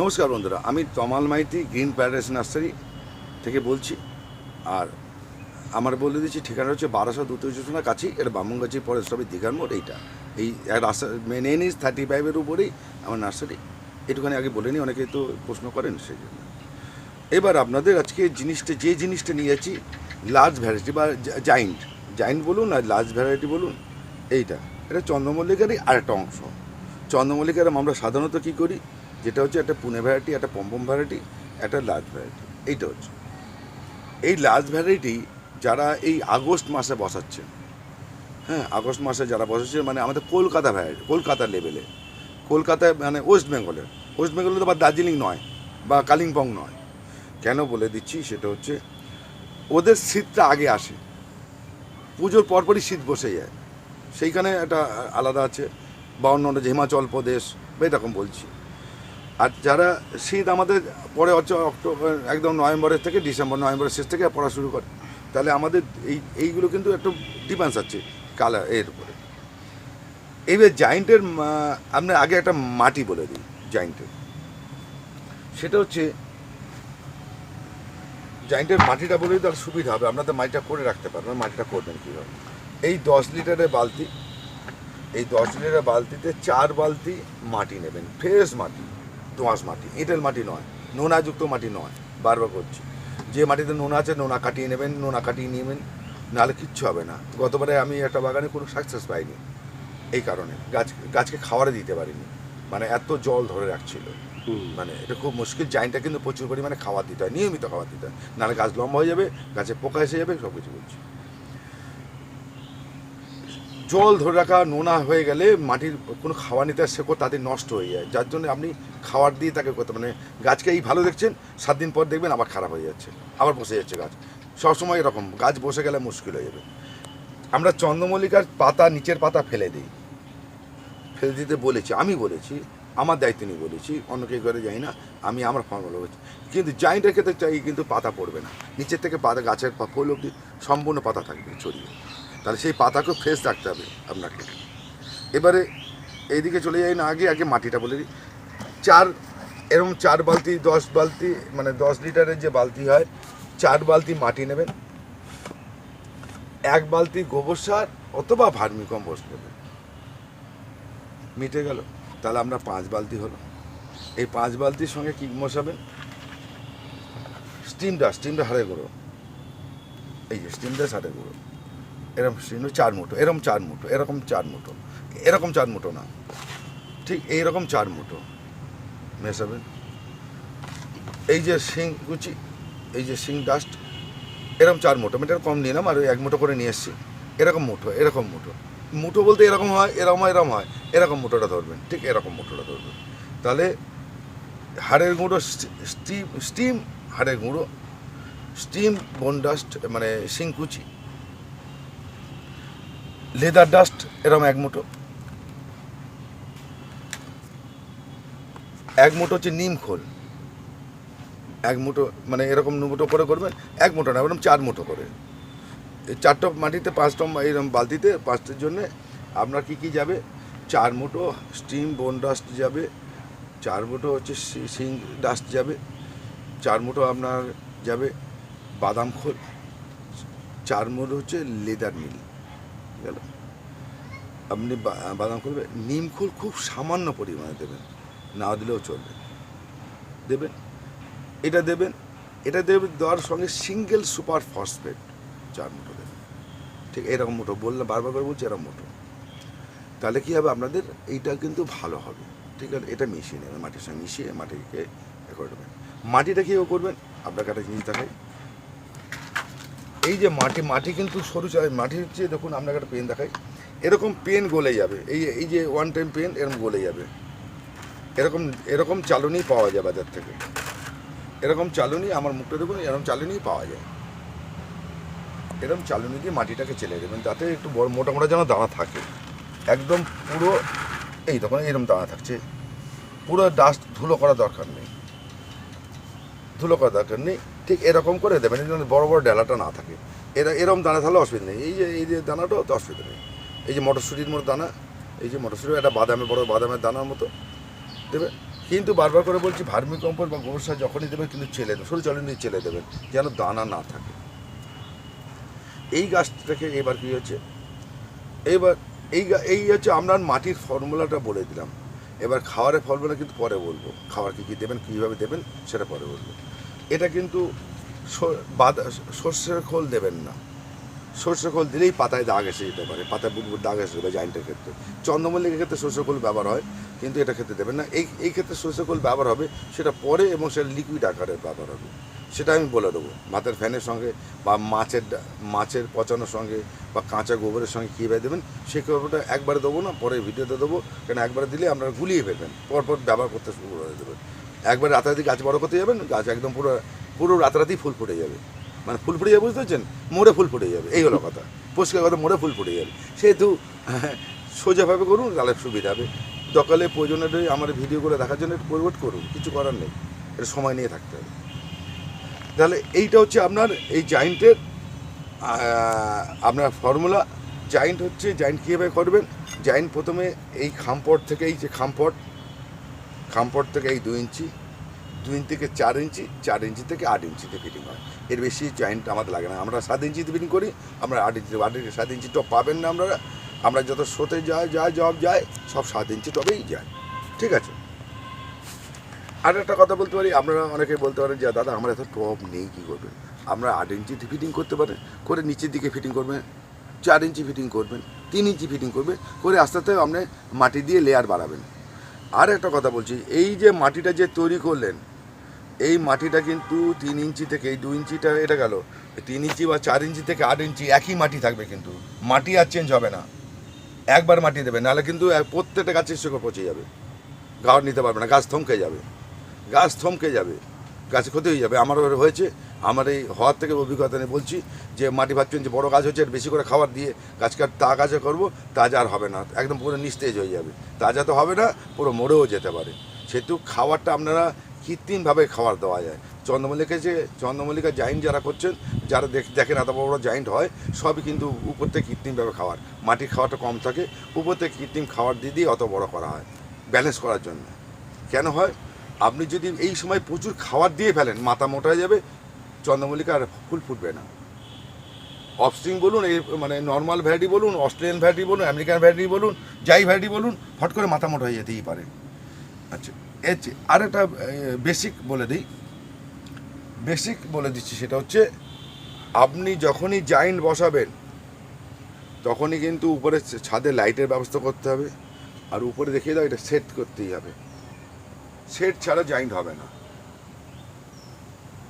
নমস্কার বন্ধুরা, আমি Tamal Maiti, green paradise nursery থেকে বলছি। আর আমার বলে দিচ্ছি, ঠিকানা হচ্ছে বারোশো দুটো যোজনা কাছেই এটা বামুনগাছি পরে সবই দীঘার মোড়, এইটা। এই রাস্তা মেন এনিস থার্টি ফাইভের উপরেই আমার নার্সারি। একটুখানি আগে বলে নিই, অনেকে তো প্রশ্ন করেন সেই জন্য এবার আপনাদের আজকে জিনিসটা, যে জিনিসটা নিয়ে যাচ্ছি লার্জ ভ্যারাইটি বা জাইন্ট জাইন্ট বলুন আর লার্জ ভ্যারাইটি বলুন, এইটা। এটা চন্দ্রমল্লিকারই আরেকটা অংশ। চন্দ্রমল্লিকার আমরা সাধারণত কী করি? যেটা হচ্ছে একটা পুনে ভ্যারাইটি একটা পম্পম ভ্যারাইটি একটা লার্জ ভ্যারাইটি এইটা হচ্ছে। এই লার্জ ভ্যারাইটি যারা এই আগস্ট মাসে বসাচ্ছে হ্যাঁ আগস্ট মাসে যারা বসাচ্ছে মানে আমাদের কলকাতা ভ্যারাইটি কলকাতা লেভেলে কলকাতায় মানে ওয়েস্ট বেঙ্গলের ওয়েস্ট বেঙ্গলে তো বা দার্জিলিং নয়, বা কালিম্পং নয়। কেন বলে দিচ্ছি? সেটা হচ্ছে, ওদের শীতটা আগে আসে। পুজোর পরপরই শীত বসে যায়। সেইখানে একটা আলাদা আছে, বা অন্য হিমাচল প্রদেশ, বা এরকম বলছি। আর যারা শীত আমাদের পরে অক্টোবর, একদম নভেম্বরের থেকে ডিসেম্বর, নভেম্বরের শেষ থেকে পড়া শুরু করে, তাহলে আমাদের এই, এইগুলো কিন্তু একটু ডিফারেন্স আছে কালার, এর উপরে। এইবার জায়েন্টের আপনার আগে একটা মাটি বলে দিই জায়েন্টের। সেটা হচ্ছে, জায়েন্টের মাটিটা বলেই তার সুবিধা হবে আপনার তো মাটিটা করে রাখতে পারবেন মাটিটা করবেন কীভাবে? এই দশ লিটারের বালতি, এই দশ লিটারের বালতিতে চার বালতি মাটি নেবেন, ফ্রেশ মাটি। দোঁয়াশ মাটি এঁটেল মাটি নয় নোনাযুক্ত মাটি নয় বারবার করছি যে মাটিতে নোনা আছে নোনা কাটিয়ে নেবেন নোনা কাটিয়ে নেবেন নাহলে কিচ্ছু হবে না। গতবারে আমি একটা বাগানে কোনো সাকসেস পাইনি এই কারণে। গাছ গাছকে খাওয়ারে দিতে পারিনি মানে এত জল ধরে রাখছিল। মানে এটা খুব মুশকিল জাইনটা কিন্তু প্রচুর পরিমাণে খাবার দিতে হয় নিয়মিত খাবার দিতে হয়। নাহলে গাছ লম্বা হয়ে যাবে গাছে পোকা এসে যাবে সব কিছু বলছি। জল ধরে রাখা, নোনা হয়ে গেলে মাটির কোনো খাবার নিতে শেকড় তাদের নষ্ট হয়ে যায়। যার জন্য আপনি খাবার দিয়ে তাকে করতে মানে গাছকে এই ভালো দেখছেন, সাত দিন পর দেখবেন আবার খারাপ হয়ে যাচ্ছে, আবার বসে যাচ্ছে গাছ। সবসময় এরকম, গাছ বসে গেলে মুশকিল হয়ে যাবে। আমরা চন্দ্রমল্লিকার পাতা, নিচের পাতা ফেলে দিই। ফেলে দিতে বলেছি, আমি বলেছি, আমার দায়িত্ব নিয়ে বলেছি, অন্য কেউ করে যাই না, আমি আমার ফর্মুলা বলছি কিন্তু জাইন্টের ক্ষেত্রে চাই কিন্তু পাতা পড়বে না। নিচের থেকে পাতা, গাছের ফুল অব্দি সম্পূর্ণ পাতা থাকবে, ছড়িয়ে। তাহলে সেই পাতাকেও ফ্রেশ রাখতে হবে আপনাকে। এবারে এইদিকে চলে যাই না, আগে আগে মাটিটা বলে দিই। চার এরকম চার বালতি, দশ বালতি মানে দশ লিটারের যে বালতি হয়, চার বালতি মাটি নেবেন। এক বালতি গোবর সার অথবা ভার্মি কম্পোস্ট নেবেন। মিটে গেল, তাহলে আমরা পাঁচ বালতি হলো। এই পাঁচ বালতির সঙ্গে কি মশাবেন? স্টিমটা স্টিমটা হাড়ে গুঁড়ো। এই যে স্টিমটা হাড়ে গুঁড়ো। এরকম স্টিম চার মুঠো, এরকম চার মুঠো, এরকম চার মুঠো। এরকম চার মুঠো না। ঠিক এইরকম চার মুঠো। মেশাবেন এই যে শিং কুচি, এই যে শিং ডাস্ট এরকম চার মুঠো। এটা কম নিলাম আর ওই এক মুঠো করে নিয়ে এসেছি। এরকম মুঠো এরকম মুঠো। মুঠো বলতে এরকম হয় এরকম হয় এরকম হয়। এরকম মুঠোটা ধরবেন, ঠিক এরকম মুঠোটা ধরবেন। তাহলে হাড়ের গুঁড়ো স্টিম স্টিম হাড়ের গুঁড়ো, স্টিম বোন ডাস্ট মানে শিংকুচি লেদার ডাস্ট এরকম এক মুঠো। এক মুঠো হচ্ছে নিম খোল। এক মুঠো মানে এরকম মুঠো করে করবেন, এক মুঠো না, এরকম চার মুঠো করে। চারটা মাটিতে, পাঁচটা এরকম বালতিতে, পাঁচটার জন্যে আপনার কি কি যাবে? চার মুঠো স্টিম বোন ডাস্ট যাবে, চার মুঠো হচ্ছে সি- ডাস্ট যাবে, চার মুঠো আপনার যাবে বাদাম খোল, চার মুঠো হচ্ছে লেদার মিল। গেল। আপনি বাদাম খোল নিম খোল খুব সামান্য পরিমাণে দেবেন। না দিলেও চলবে। দেবেন? এটা দেবেন? এটা দেবেন দেওয়ার সঙ্গে সিঙ্গেল সুপার ফসফেট চার মুঠো দেবেন। ঠিক এরকম মুঠো। বললাম, বারবার করে বলছি এরকম মুঠো। তাহলে কী হবে আপনাদের? এইটা কিন্তু ভালো হবে। ঠিক আছে? এটা মিশিয়ে নেবেন। মাটির সঙ্গে মিশিয়ে মাটিকে এ করে দেবেন। মাটিটা কীভাবে করবেন? আপনাকে একটা জিনিস দেখাই। এই যে মাটি মাটি কিন্তু সরু মাটি হচ্ছে দেখুন আপনাকে একটা পেন দেখাই। এরকম পেন গলে যাবে। এই এই যে ওয়ান টাইম পেন এরকম গলে যাবে। এরকম এরকম চালনি পাওয়া যায় বাজার থেকে। এরকম চালনি, আমার মুখটা দেখুন, এরকম চালনি পাওয়া যায়। এরকম চালনি দিয়ে মাটিটাকে চেলে দেবেন, যাতে একটু বড়, মোটা মোটা যেন দানা থাকে। একদম পুরো, এই তখন এরকম দানা থাকছে। পুরো ডাস্ট ধুলো করা দরকার নেই। ধুলো করা দরকার নেই। ঠিক এরকম করে দেবেন জন্য বড় বড় ডেলাটা না থাকে। এরা এরকম দানা তাহলে অসুবিধা নেই। এই যে এই যে দানাটাও তো অসুবিধা নেই। এই যে মটরশুঁটির মতো দানা, এই যে মটরশুঁটি একটা বাদামের বড় বাদামের দানার মতো। দেবে? কিন্তু বারবার করে বলছি, ভার্মি কম্পোস্ট বা গোবর সার যখনই দেবেন কিন্তু চেলে দেবেন, সরু জলে নিয়ে চেলে দেবেন, যেন দানা না থাকে। এই গাছটাকে এবার কী হচ্ছে? এবার এই এই হচ্ছে আপনার মাটির ফর্মুলাটা বলে দিলাম। এবার খাওয়ারের ফর্মুলা কিন্তু পরে বলব। খাবার কী কী দেবেন, কীভাবে দেবেন, সেটা পরে বলব। এটা কিন্তু স- সর্ষের খোল দেবেন না। সর্ষে খোল দিলেই পাতায় দাগ এসে যেতে পারে, পাতায় বুটবুট দাগ এসে যাবে জাইন্টের ক্ষেত্রে। চন্দ্রমল্লিকের ক্ষেত্রে সর্ষে খোল ব্যবহার হয়, কিন্তু এটা ক্ষেত্রে দেবেন না। এই এই ক্ষেত্রে সর্ষে খোল ব্যবহার হবে, সেটা পরে এবং সেটা লিকুইড আকারে ব্যবহার হবে। সেটা আমি বলে দেবো, ভাতের ফ্যানের সঙ্গে বা মাছের মাছের পচানোর সঙ্গে বা কাঁচা গোবরের সঙ্গে কীভাবে দেবেন সেই খবরটা একবারে দেবো না, পরে ভিডিওতে দেবো, কেন একবারে দিলে আপনারা গুলিয়ে ফেলবেন। পরপর ব্যবহার করতে শুরু করে দেবেন। একবার রাতারাতি গাছ বড় করতে যাবেন, গাছ একদম পুরো পুরো রাতারাতি ফুল ফুটে যাবে। মানে ফুল ফুটে যাবে, বুঝতে পারছেন? মোড়ে ফুল ফুটে যাবে, এই হলো কথা। পরিষ্কার কথা, মোড়ে ফুল ফুটে যাবে। সেহেতু, সোজাভাবে করুন, তাহলে সুবিধা হবে। দকালে প্রয়োজনে আমার ভিডিওগুলো দেখার জন্য একটু পরিবর্তন করুন, কিছু করার নেই। এটা সময় নিয়ে থাকতে হবে। তাহলে এইটা হচ্ছে আপনার, এই জায়েন্টের আপনার ফর্মুলা জায়েন্ট হচ্ছে জায়েন্ট কীভাবে করবেন? জায়েন্ট প্রথমে এই খামপট থেকে, এই যে খামপট খামপট থেকে এই দু ইঞ্চি, দুই ইঞ্চি থেকে চার ইঞ্চি চার ইঞ্চি থেকে আট ইঞ্চিতে ফিটিং হয়। এর বেশি জয়েন্ট আমাদের লাগে না। আমরা সাত ইঞ্চিতে ফিটিং করি, আমরা আট ইঞ্চি আট ইঞ্চি, সাত ইঞ্চি টপ পাবেন না আমরা। আমরা যত শোতে যায় যায় জব যায়, সব সাত ইঞ্চি টবেই যায়। ঠিক আছে? আর একটা কথা বলতে পারি, আপনারা অনেকে বলতে পারেন যে, দাদা, আমরা এত টপ নেই, কী করবেন? আমরা আট ইঞ্চি ফিটিং করতে পারেন করে নিচের দিকে ফিটিং করবেন, চার ইঞ্চি ফিটিং করবেন, তিন ইঞ্চি ফিটিং করবেন, করে আস্তে আস্তে আপনি মাটি দিয়ে লেয়ার বাড়াবেন। আর একটা কথা বলছি, এই যে মাটিটা যে তৈরি করলেন, এই মাটিটা কিন্তু তিন ইঞ্চি থেকে, এই দু ইঞ্চিটা এটা গেল, তিন ইঞ্চি বা চার ইঞ্চি থেকে আট ইঞ্চি একই মাটি থাকবে কিন্তু, মাটি আর চেঞ্জ হবে না। একবার মাটি দেবে, নাহলে কিন্তু প্রত্যেকটা গাছের শিকড় পচে যাবে গাওয়ার নিতে পারবে না, গাছ থমকে যাবে, গাছ থমকে যাবে, গাছ ক্ষতি হয়ে যাবে। আমার হয়েছে আমার এই হওয়ার থেকে অভিজ্ঞতা নিয়ে বলছি যে মাটি ভাবছেন যে বড় গাছ হচ্ছে বেশি করে খাবার দিয়ে গাছ কাট তা গাছে করব তাজা আর হবে না। একদম পুরো নিস্তেজ হয়ে যাবে। তাজা তো হবে না, পুরো মরেও যেতে পারে। সেহেতু খাবারটা আপনারা কৃত্রিমভাবে খাবার দেওয়া যায়। চন্দ্রমল্লিকা যে চন্দ্রমল্লিকা জাইন্ট যারা করছেন, যারা দেখ- দেখেন এত বড় বড় জাইন্ট হয়, সবই কিন্তু উপর থেকে কৃত্রিমভাবে খাবার মাটির খাওয়াটা কম থাকে, উপর থেকে কৃত্রিম খাবার দিয়ে দিয়ে অত বড় করা হয় ব্যালেন্স করার জন্য। কেন হয়? আপনি যদি এই সময় প্রচুর খাবার দিয়ে ফেলেন, মাথা মোটা যাবে চন্দ্রমল্লিকা আর ফুল ফুটবে না। অফস্ট্রিং বলুন, এই মানে নর্মাল ভ্যারাইটি বলুন, অস্ট্রেলিয়ান ভ্যারাইটি বলুন, আমেরিকান ভ্যারাইটি বলুন, যাই ভ্যারাইটি বলুন, ফট করে মাথা মোটা হয়ে যেতেই পারে। আচ্ছা এর চেয়ে আরেকটা বেসিক বলে দিই। বেসিক বলে দিচ্ছি সেটা হচ্ছে, আপনি যখনই জাইন্ট বসাবেন, তখনই কিন্তু উপরে ছাদে লাইটের ব্যবস্থা করতে হবে। আর উপরে দেখিয়ে দাও, এটা সেট করতেই হবে। সেট ছাড়া জাইন্ট হবে না।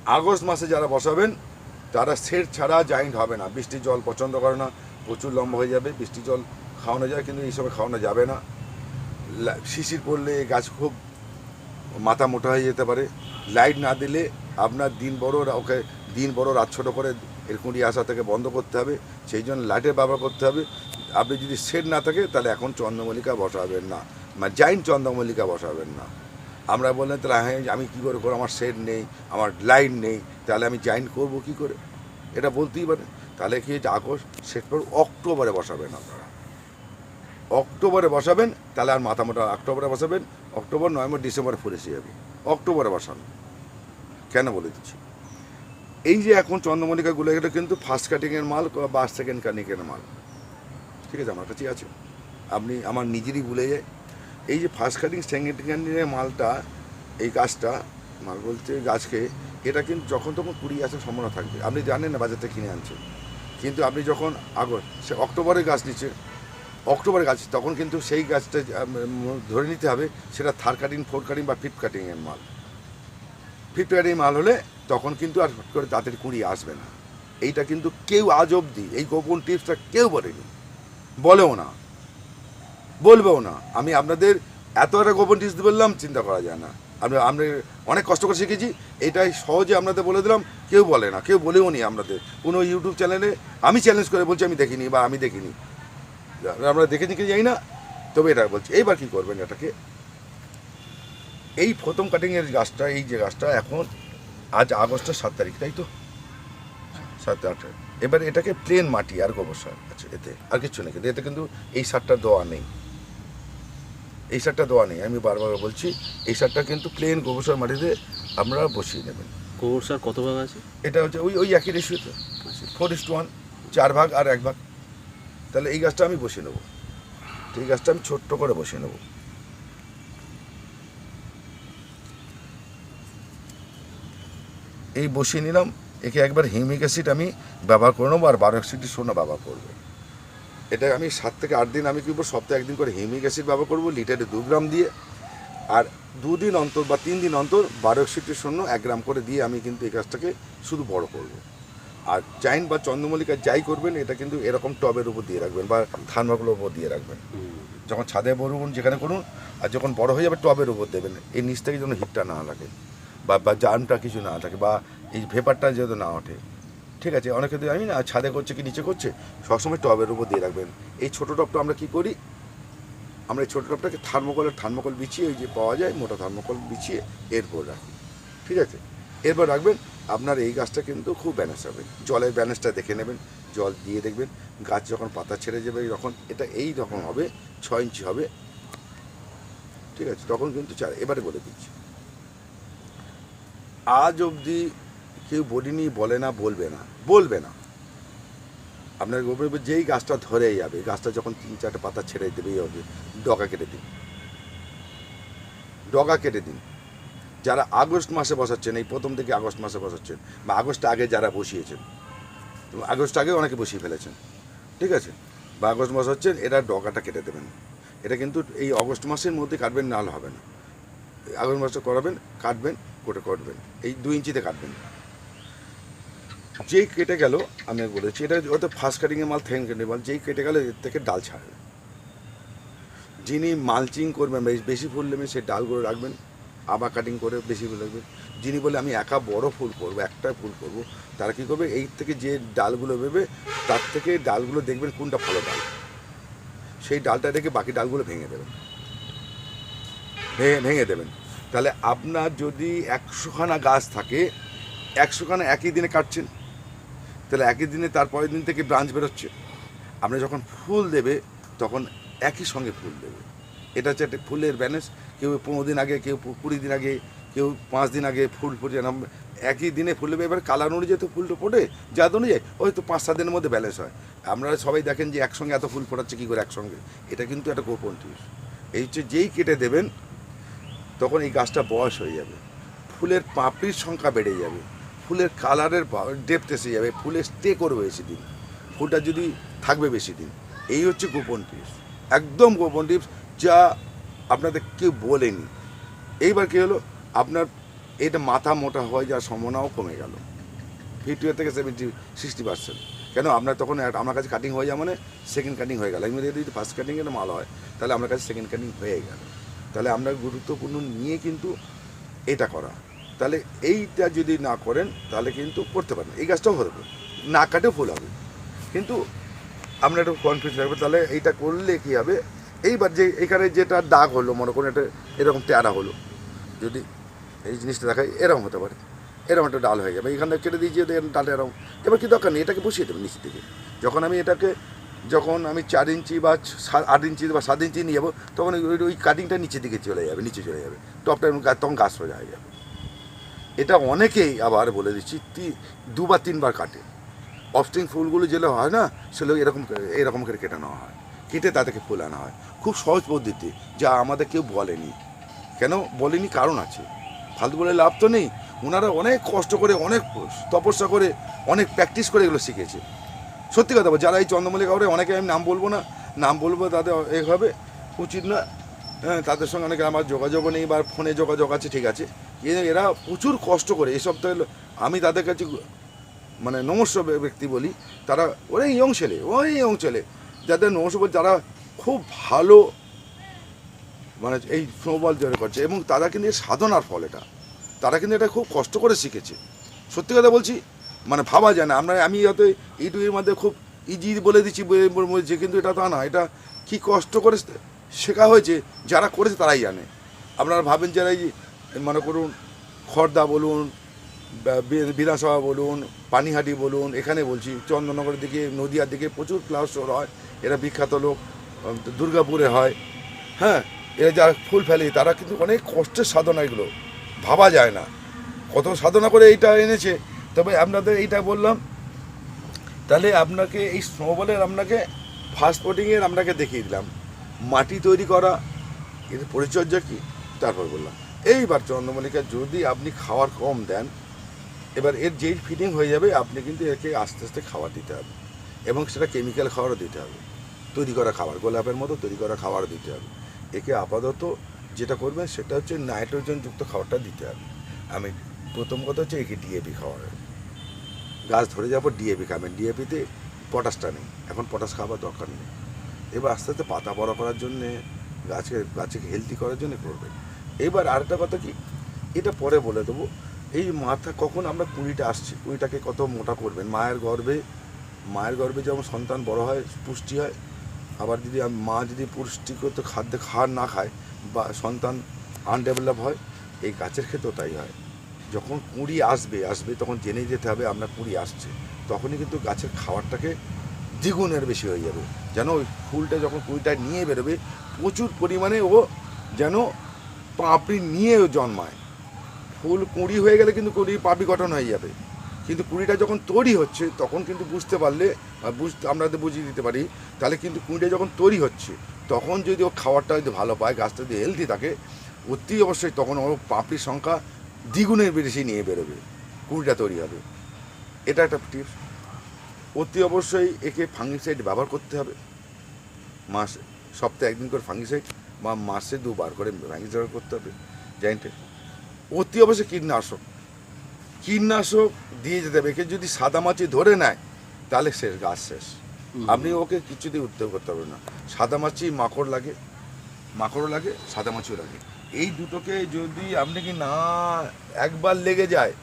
আগস্ট মাসে যারা বসাবেন, তারা সেট ছাড়া জাইন্ট হবে না। বৃষ্টির জল পছন্দ করে না, প্রচুর লম্বা হয়ে যাবে, বৃষ্টির জল খাওয়ানো যায়, কিন্তু এই সময় খাওয়ানো যাবে না। শিশির পড়লে গাছ খুব মাথা মোটা হয়ে যেতে পারে। লাইট না দিলে আপনার দিন বড় ওকে দিন বড় রাত ছোটো করে এর কুঁড়ি আসা থেকে বন্ধ করতে হবে। সেই জন্য লাইটের ব্যবহার করতে হবে। আপনি যদি সেট না থাকে, তাহলে এখন চন্দ্রমল্লিকা বসাবেন না। মানে জাইন্ট চন্দ্রমল্লিকা বসাবেন না। আমরা বললাম, তাহলে হ্যাঁ আমি কী করে করব? আমার সেট নেই, আমার লাইন নেই, তাহলে আমি জয়েন করব কী করে? এটা বলতেই পারে। তাহলে কি আগস্ট সেট পর অক্টোবরে বসাবেন আপনারা। অক্টোবরে বসাবেন, তাহলে আর মাথা মোটা অক্টোবরে বসাবেন, অক্টোবর, নভেম্বর, ডিসেম্বরে ফুল এসে যাবে। অক্টোবরে বসান। কেন বলে দিচ্ছি? এই যে এখন চন্দ্রমল্লিকাগুলো এটা কিন্তু ফার্স্ট কাটিংয়ের মাল, বা সেকেন্ড কাটিংয়ের মাল। ঠিক আছে, আমার কাছেই আছে। আপনি আমার নিজেরই ভুলে যায় এই যে ফার্স্ট কাটিং সেকেন্ড মালটা, এই গাছটা, মাল বলতে গাছকে, এটা কিন্তু যখন তখন কুড়ি আসার সম্ভাবনা থাকবে। আপনি জানেন না বাজার থেকে কিনে আনছেন। কিন্তু আপনি যখন আগস্ট সে অক্টোবরে গাছ নিচ্ছে, অক্টোবরে গাছ, তখন কিন্তু সেই গাছটা ধরে নিতে হবে সেটা থার্ড কাটিং ফোর্থ কাটিং বা ফিফথ কাটিংয়ের মাল। ফিফথ কাটিং মাল হলে তখন কিন্তু আর হট করে তাড়াতাড়ি কুড়ি আসবে না। এইটা কিন্তু কেউ আজ অবধি, এই গোপন টিপসটা কেউ বলেনি। বলেও না। বলবেও না। আমি আপনাদের এত একটা গোপন টিপস বললাম, চিন্তা করা যায় না। আমরা আমরা অনেক কষ্ট করে শিখেছি, এটাই সহজে আপনাদের বলে দিলাম, কেউ বলে না, কেউ বলেও নি আপনাদের। কোনো ইউটিউব চ্যানেলে আমি চ্যালেঞ্জ করে বলছি, আমি দেখিনি বা আমি দেখিনি। আমরা দেখেছি কি যাই না, তবে এটা বলছি, এইবার কি করবেন এটাকে? এই প্রথম কাটিংয়ের গাছটা, এই যে গাছটা এখন আজ আগস্টের সাত তারিখ, তাই তো? সাত, আট, এবার এটাকে প্লেন মাটি আর গোবর সার আছে এতে, আর কিছু নেই, কিন্তু এতে কিন্তু এই সারটা দেওয়া নেই। এই সারটা দেওয়া নেই আমি বারবার বলছি এই সারটা কিন্তু প্লেন গোবর সার মাটিতে আপনারা বসিয়ে নেবেন গোবর সার কত ভাগ আছে? এটা হচ্ছে ওই ওই একই রেশিওতে ফোর ইস টু ওয়ান চার ভাগ আর এক ভাগ। তাহলে এই গাছটা আমি বসিয়ে নেব। এই গাছটা আমি ছোট্ট করে বসিয়ে নেব। এই বসিয়ে নিলাম একে একবার হিউমিক অ্যাসিড আমি ব্যবহার করে নেব আর বারো অ্যাসিডি সোনা ব্যবহার করব। এটা আমি সাত থেকে আট দিন আমি কি করব সপ্তাহে একদিন করে হিউমিক অ্যাসিড ব্যবহার করব লিটারে দু গ্রাম দিয়ে। আর দুদিন অন্তর বা তিন দিন অন্তর বারো অ্যাসিডি শূন্য এক গ্রাম করে দিয়ে আমি কিন্তু এই গাছটাকে শুধু বড় করব। আর জাইন বা চন্দ্রমল্লিকা যাই করবেন এটা কিন্তু এরকম টবের উপর দিয়ে রাখবেন বা থার্মাগুলোর উপর দিয়ে রাখবেন। যখন ছাদে বলুন যেখানে করুন আর যখন বড় হয়ে যাবে টবের উপর দেবেন। এই নিচ থেকে যেন হিটটা না লাগে বা বা জার্মটা কিছু না থাকে বা এই ভেপারটা যেন না ওঠে। ঠিক আছে, অনেকে আমি না ছাদে করছে কি নিচে করছে। সবসময় টবের উপর দিয়ে রাখবেন। এই ছোটো টবটা আমরা কি করি? আমরা এই ছোটো টবটাকে থার্মোকলের থার্মোকল বিছিয়ে ওই যে পাওয়া যায়, মোটা থার্মোকল বিছিয়ে এরপর রাখি। ঠিক আছে? এরপর রাখবেন, আপনার এই গাছটা কিন্তু খুব ব্যালেন্স হবে। জলের ব্যালেন্সটা দেখে নেবেন, জল দিয়ে দেখবেন, গাছ যখন পাতা ছেড়ে যাবে যখন এটা এই রকম হবে ছ ইঞ্চি হবে। ঠিক আছে? তখন কিন্তু চার, এবারে বলে দিচ্ছি। আজ অবধি কেউ বলিনি বলে না, বলবে না বলবে না। আপনার বলবে যেই গাছটা ধরে যাবে গাছটা যখন তিন চারটে পাতা ছেড়ে দেবেই হবে, ডগা কেটে দিন। ডগা কেটে দিন। যারা আগস্ট মাসে বসাচ্ছেন, এই প্রথম থেকে আগস্ট মাসে বসাচ্ছেন, বা আগস্ট আগে যারা বসিয়েছেন আগস্ট আগে অনেকে বসিয়ে ফেলেছেন, ঠিক আছে? বা আগস্ট মাস হচ্ছেন, এরা ডগাটা কেটে দেবেন। এটা কিন্তু এই অগস্ট মাসের মধ্যে কাটবেন নাহলে হবে না। আগস্ট মাসে করাবেন, কাটবেন, কোটে কাটবেন, এই দু ইঞ্চিতে কাটবেন। যেই কেটে গেল, আমি বলেছি, এটা ওতে ফার্স্ট কাটিংয়ের মাল থেন কেটে মাল, যেই কেটে গেল, এর থেকে ডাল ছাড়বে। যিনি মালচিং করবেন, বেশি ফুল নেবেন সেই ডালগুলো রাখবেন, আবার কাটিং করে বেশি ফুল রাখবেন। যিনি বলে, আমি একা বড় ফুল করব, একটা ফুল করব, তারা কী করবে, এই থেকে যে ডালগুলো ভেবে তার থেকে ডালগুলো দেখবেন কোনটা ভালো ডাল। সেই ডালটা রেখে বাকি ডালগুলো ভেঙে দেবেন। ভেঙে ভেঙে দেবেন। তাহলে আপনার যদি একশোখানা গাছ থাকে, একশোখানা একই দিনে কাটছেন তাহলে একই দিনে তার পরের দিন থেকে ব্রাঞ্চ বেরোচ্ছে। আপনি যখন ফুল দেবে, তখন একই সঙ্গে ফুল দেবে। এটা হচ্ছে একটা ফুলের ব্যালেন্স। কেউ পনেরো দিন আগে, কেউ কুড়ি দিন আগে, কেউ পাঁচ দিন আগে ফুল ফুটে না একই দিনে ফুল দেবে। এবার কালার অনুযায়ী তো ফুলটা ফোটে যা অনুযায়ী। ওই তো পাঁচ সাত দিনের মধ্যে ব্যালেন্স হয়। আপনারা সবাই দেখেন যে একসঙ্গে এত ফুল ফোটাচ্ছে কী করে একসঙ্গে। এটা কিন্তু একটা গোপন টিপস এই হচ্ছে যেই কেটে দেবেন, তখন এই গাছটা বয়স হয়ে যাবে। ফুলের পাপড়ির সংখ্যা বেড়ে যাবে। ফুলের কালারের ডেপথ এসে যাবে ফুলের স্টে করবে বেশি দিন ফুলটা যদি থাকবে বেশি দিন এই হচ্ছে গোপন টিপস একদম গোপন টিপস যা আপনাদের কেউ বলেনি। এইবার কী হলো? আপনার এটা মাথা মোটা হয়ে যাওয়ার সম্ভাবনাও কমে গেল। ফিফটি থেকে সেভেন্টি সিক্সটি পার্সেন্ট কেন? আপনার তখন আমার কাছে কাটিং হয়ে যাওয়া মানে সেকেন্ড কাটিং হয়ে গেল। আমি যদি ফার্স্ট কাটিংয়ের মাল হয়, তাহলে আমার কাছে সেকেন্ড কাটিং হয়ে গেল। তাহলে আমরা গুরুত্বপূর্ণ নিয়ে কিন্তু এটা করা। তাহলে এইটা যদি না করেন, তাহলে কিন্তু করতে পারেন এই গাছটাও হবে না কাটেও ফুল হবে। কিন্তু আমরা একটু কনফিউজ রাখব তাহলে এইটা করলে কী হবে? এইবার যে এখানে যেটা দাগ হলো, মনে করুন এটা এরকম ট্যারা হলো, যদি এই জিনিসটা দেখায় এরকম হতে পারে। এরকম একটা ডাল হয়ে যাবে। এখানে কেটে দিয়েছি ডালটা এরকম। এবার কি দরকার নেই? এটাকে বসিয়ে দেবেন নিচে থেকে যখন আমি এটাকে, যখন আমি চার ইঞ্চি বা আট ইঞ্চি বা সাত ইঞ্চি নিয়ে যাব, তখন ওই কাটিংটা নিচের দিকে চলে যাবে, নিচে চলে যাবে। টপটা তখন গাছ সোজা হয়ে যাবে। এটা অনেকেই আবার বলে দিচ্ছি, তি- দুবার, তিনবার কাটে। অফস্টিং ফুলগুলো যেগুলো হয় না সেগুলো এরকম এরকম করে কেটে নেওয়া হয়। কেটে তাদেরকে ফুল আনা হয়। খুব সহজ পদ্ধতি, যা আমাদের কেউ বলেনি। কেন বলেনি? কারণ আছে। ফালতু বলে লাভ তো নেই। ওনারা অনেক কষ্ট করে, অনেক তপস্যা করে, অনেক প্র্যাকটিস করে এগুলো শিখেছে। সত্যি কথা যারা এই চন্দ্রমল্লিকা করে অনেকে আমি নাম বলব না। নাম বলব তাদের এভাবে, উচিত না হ্যাঁ তাদের সঙ্গে অনেকে আমার যোগাযোগও নেই বা ফোনে যোগাযোগ আছে, ঠিক আছে। এরা প্রচুর কষ্ট করে এসব তো আমি তাদের কাছে মানে নমস্য ব্যক্তি বলি, তারা ওই ইয়ং ছেলে ওই ইয়ং ছেলে। যাদের নমস্য তারা খুব ভালো মানে এই স্নোবল তৈরি করছে, এবং তারা কিন্তু সাধনার ফল এটা। তারা কিন্তু এটা খুব কষ্ট করে শিখেছে। সত্যি কথা বলছি মানে ভাবা যায় না। আমরা, আমি হয়তো ইউটিউবের মধ্যে খুব ইজি বলে দিচ্ছি বলছি কিন্তু এটা তা না, এটা কি কষ্ট করে শেখা হয়েছে, যারা করেছে তারাই জানে। আপনারা ভাবেন যারা এই মনে করুন, খর্দা বলুন বিধানসভা বলুন, পানিহাটি বলুন, এখানে বলছি, চন্দননগরের দিকে, নদিয়ার দিকে প্রচুর ফ্লাওয়ার স্টোর হয়। এরা বিখ্যাত লোক দুর্গাপুরে হয়। হ্যাঁ এরা যারা ফুল ফেলে, তারা কিন্তু অনেক কষ্টের সাধনা এগুলো। ভাবা যায় না। কত সাধনা করে এইটা এনেছে। তবে আপনাদের এইটা বললাম, তাহলে আপনাকে এই স্নোবলের আপনাকে ফার্স্ট পোটিংয়ের আপনাকে দেখিয়ে দিলাম। মাটি তৈরি করা, এর পরিচর্যা কি? তারপর বললাম। এইবার চন্দ্রমল্লিকা যদি আপনি খাওয়ার কম দেন, এবার এর যেই ফিটিং হয়ে যাবে, আপনি কিন্তু একে আস্তে আস্তে খাবার দিতে হবে এবং সেটা কেমিক্যাল খাবারও দিতে হবে। তৈরি করা খাবার, গোলাপের মতো তৈরি করা খাবার দিতে হবে। একে আপাতত যেটা করবেন, সেটা হচ্ছে নাইট্রোজেনযুক্ত খাবারটা দিতে হবে। আমি প্রথম কথা হচ্ছে একে ডিএপি খাওয়ার গাছ ধরে যাব ডিএপি খাবেন। ডিএপিতে পটাশটা নেই। এখন পটাশ খাবার দরকার নেই। এবার আস্তে আস্তে পাতা বড় করার জন্যে গাছকে গাছকে হেলদি করার জন্য করবেন। এবার আরেকটা কথা কি? এটা পরে বলে দেবো। এই মাথা, কখন আমরা কুড়িটা আসছি, কুড়িটাকে কত মোটা করবেন? মায়ের গর্ভে মায়ের গর্ভে যেমন সন্তান বড় হয়, পুষ্টি হয়, আবার যদি মা যদি পুষ্টিগত খাদ্য খাওয়ার না খায় বা সন্তান আনডেভেলপ হয়, এই গাছের ক্ষেত্রেও তাই হয়। যখন কুঁড়ি আসবে আসবে তখন জেনে যেতে হবে আপনার কুঁড়ি আসছে, তখনই কিন্তু গাছের খাবারটাকে দ্বিগুণের বেশি হয়ে যাবে। যেন ওই ফুলটা যখন কুঁড়িটা নিয়ে বেরোবে, প্রচুর পরিমাণে ও যেন পাপড়ি নিয়ে জন্মায়। ফুল কুঁড়ি হয়ে গেলে কিন্তু কুঁড়ি পাপড়ি গঠন হয়ে যাবে। কিন্তু কুঁড়িটা যখন তৈরি হচ্ছে, তখন কিন্তু বুঝতে পারলে বুঝতে আমরা যদি বুঝিয়ে দিতে পারি, তাহলে কিন্তু কুঁড়িটা যখন তৈরি হচ্ছে, তখন যদি ও খাবারটা যদি ভালো পায়, গাছটা যদি হেলদি থাকে, অতি অবশ্যই তখন ওর পাপড়ির সংখ্যা দ্বিগুণের বেশি নিয়ে বেরোবে, কুঁড়িটা তৈরি হবে। এটা একটা টিপস। অতি অবশ্যই একে ফাঙ্গিসাইড ব্যবহার করতে হবে। মাস সপ্তাহে একদিন করে ফাঙ্গিসাইড বা মাসে দুবার করে ফাঙ্গিসাইড ব্যবহার করতে হবে জাইন্টে অতি অবশ্যই কীটনাশক। কীটনাশক দিয়ে যেতে হবে। একে যদি সাদা মাছি ধরে নেয় তাহলে শেষ গাছ শেষ। আপনি ওকে কিছুতেই উদ্যোগ করতে পারবেন না। সাদা মাছি মাকড় লাগে মাকড়ও লাগে সাদা মাছিও লাগে। এই দুটোকে যদি আপনি কি না একবার লেগে যায়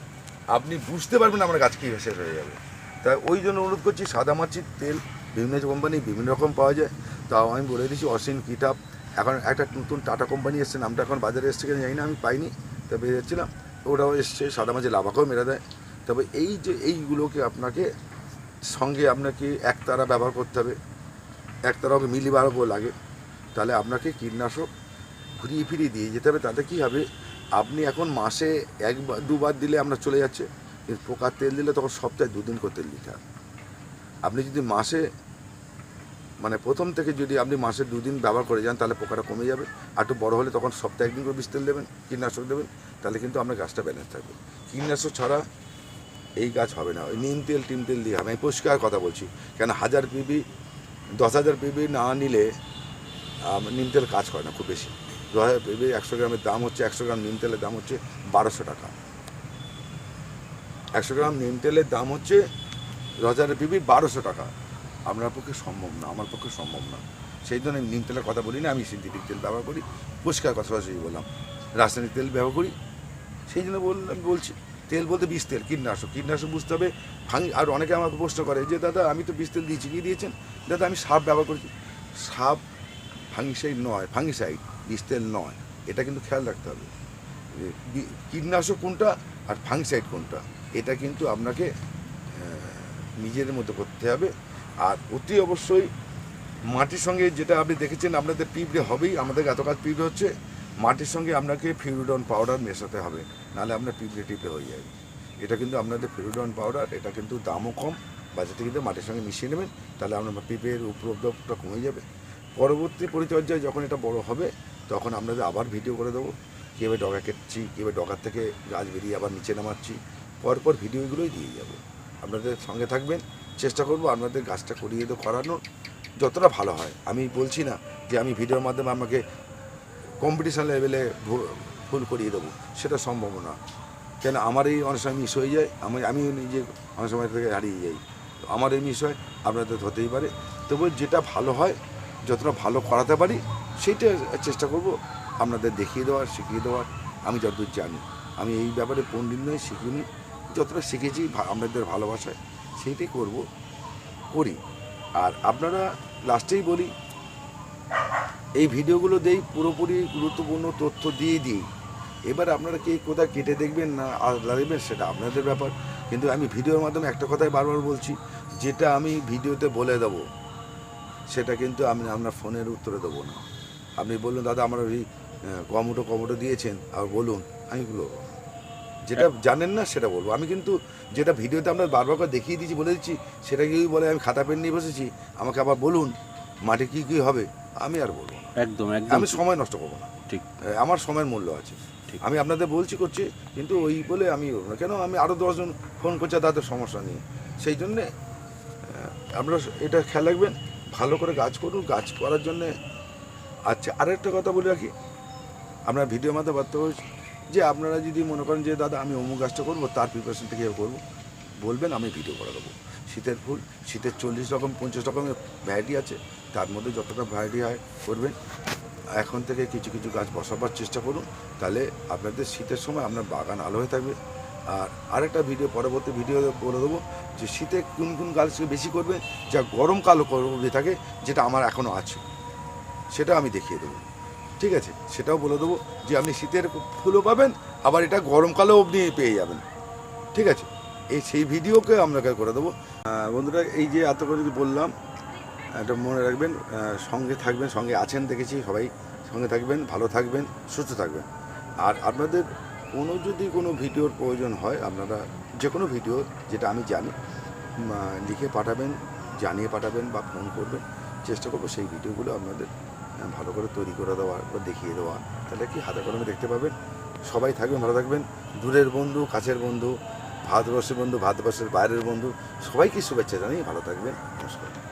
আপনি বুঝতে পারবেন আমার গাছ কী শেষ হয়ে যাবে। তাই ওই জন্য অনুরোধ করছি সাদা মাছির তেল বিভিন্ন কোম্পানি বিভিন্ন রকম পাওয়া যায়। তাও আমি বলে দিচ্ছি অসিন কিটাপ এখন একটা নতুন টাটা কোম্পানি এসছে, নামটা এখন বাজারে এসছে কিনা জানি না, আমি পাইনি তবে যাচ্ছিলাম ওটাও এসছে সাদা মাঝে লাভাকেও মেরে দেয়। তবে এই যে এইগুলোকে আপনাকে সঙ্গে আপনাকে একতারা ব্যবহার করতে হবে একতারাকে মিলিবারকও লাগে। তাহলে আপনাকে কীটনাশক ঘুরিয়ে ফিরিয়ে দিয়ে যেতে হবে, তাতে কী হবে, আপনি এখন মাসে একবার, দুবার দিলে আপনার চলে যাচ্ছে পোকার তেল দিলে তখন সপ্তাহে দুদিন করে তেল দিতে হবে। আপনি যদি মাসে মানে প্রথম থেকে যদি আপনি মাসে দুদিন ব্যবহার করে যান, তাহলে পোকাটা কমে যাবে। আর একটু বড়ো হলে তখন সপ্তাহে একদিন করে বিষ তেল দেবেন, কীটনাশক দেবেন, তাহলে কিন্তু আপনার গাছটা ব্যালেন্স থাকবে। কীটনাশক ছাড়া এই গাছ হবে না। ওই নিম তেল, টিম তেল দিয়ে হবে। আমি পরিষ্কার কথা বলছি, কেন হাজার পিবি, দশ হাজার পিবি না নিলে নিম তেল কাজ করে না খুব বেশি। দশ হাজার পিবি একশো গ্রামের দাম হচ্ছে, একশো গ্রাম নিম তেলের দাম হচ্ছে বারোশো টাকা। একশো গ্রাম নিম তেলের দাম হচ্ছে দশ হাজার পিবি বারোশো টাকা। আপনার পক্ষে সম্ভব না, আমার পক্ষে সম্ভব না। সেই জন্য নিম তেলের কথা বলি না, আমি সিনথেটিক তেল ব্যবহার করি, পরিষ্কার কথা বললাম। রাসায়নিক তেল ব্যবহার করি, সেই জন্য বললাম বলছি, তেল বলতে বিষ তেল, কীটনাশক। কীটনাশক বুঝতে হবে, ভাঙি আর অনেকে আমাকে প্রশ্ন করে যে, দাদা, আমি তো বিষ তেল দিয়েছি, কি দিয়েছেন? দাদা, আমি সাপ ব্যবহার করেছি। সাপ ফাঙ্গিসাইড নয়, ফাঙ্গিসাইড, বিষ তেল নয়, এটা কিন্তু খেয়াল রাখতে হবে। কীটনাশক কোনটা আর ফাঙ্গিসাইড কোনটা, এটা কিন্তু আপনাকে নিজের মতো করতে হবে। আর অতি অবশ্যই মাটির সঙ্গে যেটা আপনি দেখেছেন, আপনাদের পিঁপড়ে হবেই, আমাদের এত কাজ পিঁপড়ে হচ্ছে, মাটির সঙ্গে আপনাকে ফিউরিডন পাউডার মেশাতে হবে, নাহলে আপনার পিঁপড়ে টিপড়ে হয়ে যাবে। এটা কিন্তু আপনাদের ফিউরিডন পাউডার, এটা কিন্তু দামও কম বাজারে কিন্তু মাটির সঙ্গে মিশিয়ে নেবেন, তাহলে আপনার পিঁপড়ের উপদ্রবটা কমে যাবে। পরবর্তী পরিচর্যায় যখন এটা বড় হবে, তখন আপনাদের আবার ভিডিও করে দেবো, কীভাবে ডগা কেটছি, কীভাবে ডগার থেকে গাছ বেরিয়ে আবার নিচে নামাচ্ছি, পরপর ভিডিওগুলোই দিয়ে যাব। আপনাদের সঙ্গে থাকবেন চেষ্টা করব আপনাদের গাছটা করিয়ে তো করানোর, যতটা ভালো হয়। আমি বলছি না যে আমি ভিডিওর মাধ্যমে আমাকে কম্পিটিশান লেভেলে ভু- ফুল করিয়ে দেবো, সেটা সম্ভব না। কেন আমার এই অনেক সময় মিস হয়ে যায়, আমি আমি নিজে অনেক সময় থেকে হারিয়ে যাই। আমার এই মিস হয়, আপনাদের হতেই পারে। তবু যেটা ভালো হয়, যতটা ভালো করাতে পারি সেইটা চেষ্টা করব আপনাদের দেখিয়ে দেওয়ার, শিখিয়ে দেওয়ার, আমি যতদূর জানি। আমি এই ব্যাপারে পণ্ডিত নয় শিখিনি। যতটা শিখেছি আপনাদের ভালোবাসায় সেইটাই করব, করি। আর আপনারা লাস্টেই বলি, এই ভিডিওগুলো দেই পুরোপুরি গুরুত্বপূর্ণ তথ্য দিয়ে দিই। এবার আপনারা কে কোথায় কেটে দেখবেন না লাগবেন সেটা আপনাদের ব্যাপার। কিন্তু আমি ভিডিওর মাধ্যমে একটা কথাই বারবার বলছি, যেটা আমি ভিডিওতে বলে দেবো, সেটা কিন্তু আমি আপনার ফোনের উত্তরে দেবো না। আপনি বললেন, দাদা, আমার ওই কমোটো কমোটো দিয়েছেন, আর বলুন। আমি বলব যেটা জানেন না সেটা বলব। আমি কিন্তু যেটা ভিডিওতে আমরা বারবার করে দেখিয়ে দিয়েছি বলে দিচ্ছি সেটা কি বলে আমি খাতা পেন নিয়ে বসেছি আমাকে আবার বলুন মাঠে কি কি হবে আমি আর বলব না। একদম একদম আমি সময় নষ্ট করব না। ঠিক। আমার সময়ের মূল্য আছে। ঠিক। আমি আপনাদের বলছি করছি কিন্তু ওই বলে আমি। কেন? আমি আরও দশজন ফোন করছে তাদের সমস্যা নিয়ে সেই জন্যে আপনারা এটা খেয়াল রাখবেন ভালো করে কাজ করুন কাজ করার জন্যে। আচ্ছা আরেকটা কথা বলে রাখি। আপনার ভিডিও মাধ্যমে বার্তা যে আপনারা যদি মনে করেন যে, দাদা, আমি অমুক গাছটা করব, তার প্রিপারেশন থেকে করব। বলবেন, আমি ভিডিও করে দেবো। শীতের ফুল, শীতের চল্লিশ রকম, পঞ্চাশ রকমের ভ্যারাইটি আছে। তার মধ্যে যতটা ভ্যারাইটি হয়, করবেন। এখন থেকে কিছু কিছু গাছ বসাবার চেষ্টা করুন। তাহলে আপনাদের শীতের সময় আপনার বাগান আলো হয়ে থাকবে। আর আরেকটা ভিডিও পরবর্তী ভিডিও বলে দেবো যে, শীতে কোন কোন গাছকে বেশি করবে যা গরমকালও করবে থাকে, যেটা আমার এখনও আছে। সেটা আমি দেখিয়ে দেবো। ঠিক আছে, সেটাও বলে দেবো যে আপনি শীতের ফুলও পাবেন, আবার এটা গরমকালেও আপনি পেয়ে যাবেন। ঠিক আছে, এই সেই ভিডিওকে আপনাকে করে দেবো। বন্ধুরা, এই যে এত করে যদি বললাম এটা মনে রাখবেন সঙ্গে থাকবেন, সঙ্গে আছেন দেখেছি সবাই, সঙ্গে থাকবেন, ভালো থাকবেন, সুস্থ থাকবেন। আর আপনাদের কোনো যদি কোনো ভিডিওর প্রয়োজন হয়, আপনারা যে কোনো ভিডিও, যেটা আমি জানি লিখে পাঠাবেন, জানিয়ে পাঠাবেন বা ফোন করবেন, চেষ্টা করব সেই ভিডিওগুলো আপনাদের ভালো করে তৈরি করে দেওয়া বা দেখিয়ে দেওয়া। তাহলে কি হাতে কলমে দেখতে পাবেন? সবাই থাকবেন, ভালো থাকবেন। দূরের বন্ধু, কাছের বন্ধু, ভারতবর্ষের বন্ধু, ভারতবর্ষের বাইরের বন্ধু, সবাইকে শুভেচ্ছা জানিয়ে ভালো থাকবেন। নমস্কার।